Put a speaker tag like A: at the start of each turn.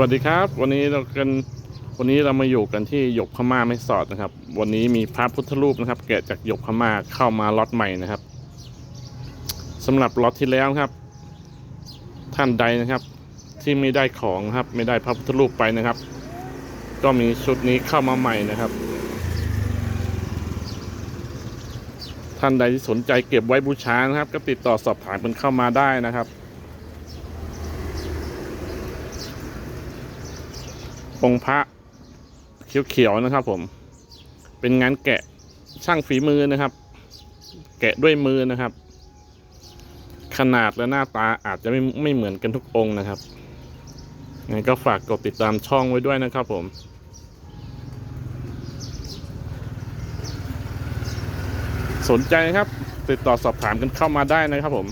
A: วัสดีครับ วันนี้เรากันวันนี้เรามาอยู่กันที่หยกพม่าไม่สอดนะครับ วันนี้มีพระพุทธรูปนะครับ แกะจากหยกพม่าเข้ามาล็อตใหม่นะครับสำหรับล็อตที่แล้วครับ ท่านใดนะครับ ที่ไม่ได้ของครับ ไม่ได้พระพุทธรูปไปนะครับ ก็มีชุดนี้เข้ามาใหม่นะครับ ท่านใดที่สนใจเก็บไว้บูชานะครับ ก็ติดต่อสอบถามกันเข้ามาได้นะครับ องค์พระเขียวๆนะครับ ผม เป็นงานแกะช่างฝีมือนะครับ แกะด้วยมือนะครับ ขนาดและหน้าตาอาจจะไม่ไม่เหมือนกันทุกองค์นะครับงั้นก็ฝากกดติดตามช่องไว้ด้วยนะครับผมสนใจนะครับ ติดต่อสอบถามกันเข้ามาได้นะครับผม